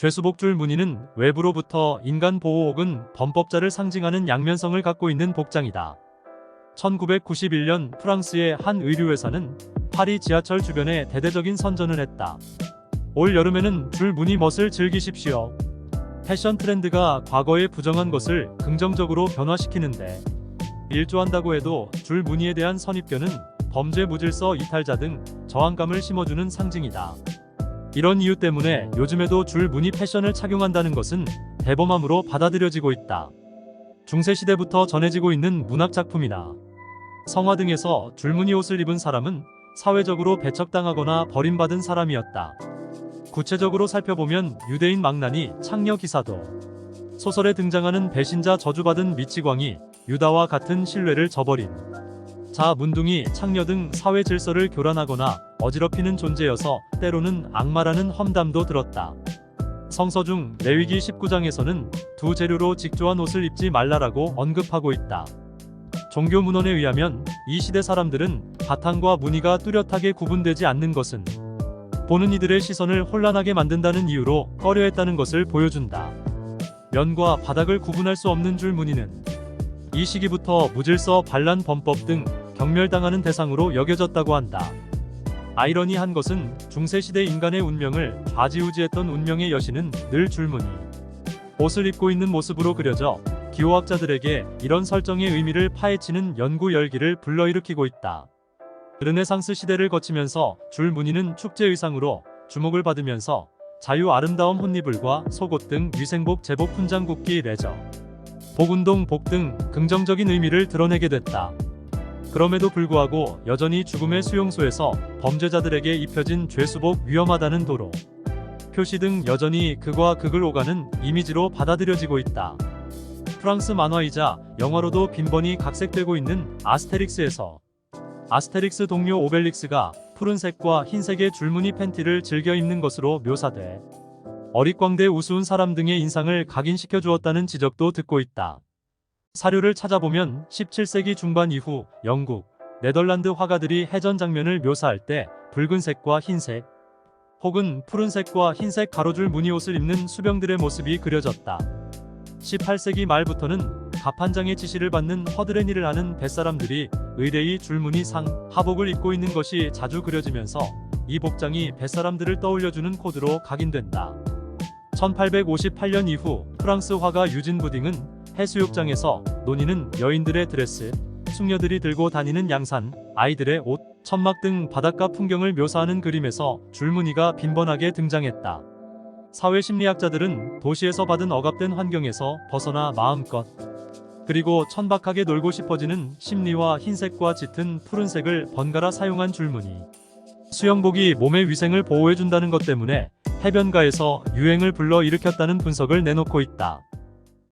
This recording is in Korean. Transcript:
죄수복줄 무늬는 외부로부터 인간 보호 혹은 범법자를 상징하는 양면성을 갖고 있는 복장이다. 1991년 프랑스의 한 의류회사는 파리 지하철 주변에 대대적인 선전을 했다. 올 여름에는 줄 무늬 멋을 즐기십시오. 패션 트렌드가 과거의 부정한 것을 긍정적으로 변화시키는데 일조한다고 해도 줄 무늬에 대한 선입견은 범죄 무질서 이탈자 등 저항감을 심어주는 상징이다. 이런 이유 때문에 요즘에도 줄 무늬 패션을 착용한다는 것은 대범함으로 받아들여지고 있다. 중세시대부터 전해지고 있는 문학작품이나 성화 등에서 줄무늬 옷을 입은 사람은 사회적으로 배척당하거나 버림받은 사람이었다. 구체적으로 살펴보면 유대인 망나니 창녀 기사도 소설에 등장하는 배신자 저주받은 미치광이 유다와 같은 신뢰를 저버린 자 문둥이 창녀 등 사회 질서를 교란하거나 어지럽히는 존재여서 때로는 악마라는 험담도 들었다. 성서 중 레위기 19장에서는 두 재료로 직조한 옷을 입지 말라라고 언급하고 있다. 종교 문헌에 의하면 이 시대 사람들은 바탕과 무늬가 뚜렷하게 구분되지 않는 것은 보는 이들의 시선을 혼란하게 만든다는 이유로 꺼려했다는 것을 보여준다. 면과 바닥을 구분할 수 없는 줄 무늬는 이 시기부터 무질서 반란 범법 등 경멸당하는 대상으로 여겨졌다고 한다. 아이러니한 것은 중세시대 인간의 운명을 좌지우지했던 운명의 여신은 늘 줄무늬 옷을 입고 있는 모습으로 그려져 기호학자들에게 이런 설정의 의미를 파헤치는 연구 열기를 불러일으키고 있다. 르네상스 시대를 거치면서 줄 무늬는 축제 의상으로 주목을 받으면서 자유 아름다움 혼니불과 속옷 등 위생복 제복 훈장 굽기 레저 복운동 복 등 긍정적인 의미를 드러내게 됐다. 그럼에도 불구하고 여전히 죽음의 수용소에서 범죄자들에게 입혀진 죄수복 위험하다는 도로 표시 등 여전히 극과 극을 오가는 이미지로 받아들여지고 있다. 프랑스 만화이자 영화로도 빈번히 각색되고 있는 아스테릭스에서 아스테릭스 동료 오벨릭스가 푸른색과 흰색의 줄무늬 팬티를 즐겨 입는 것으로 묘사돼 어릿광대 우스운 사람 등의 인상을 각인시켜 주었다는 지적도 듣고 있다. 사료를 찾아보면 17세기 중반 이후 영국, 네덜란드 화가들이 해전 장면을 묘사할 때 붉은색과 흰색 혹은 푸른색과 흰색 가로줄 무늬 옷을 입는 수병들의 모습이 그려졌다. 18세기 말부터는 가판장의 지시를 받는 허드렛 일을 하는 뱃사람들이 의뢰의 줄무늬 상 하복을 입고 있는 것이 자주 그려지면서 이 복장이 뱃사람들을 떠올려주는 코드로 각인된다. 1858년 이후 프랑스 화가 유진 부딩은 해수욕장에서 논의는 여인들의 드레스, 숙녀들이 들고 다니는 양산, 아이들의 옷, 천막 등 바닷가 풍경을 묘사하는 그림에서 줄무늬가 빈번하게 등장했다. 사회 심리학자들은 도시에서 받은 억압된 환경에서 벗어나 마음껏 그리고 천박하게 놀고 싶어지는 심리와 흰색과 짙은 푸른색을 번갈아 사용한 줄무늬. 수영복이 몸의 위생을 보호해준다는 것 때문에 해변가에서 유행을 불러 일으켰다는 분석을 내놓고 있다.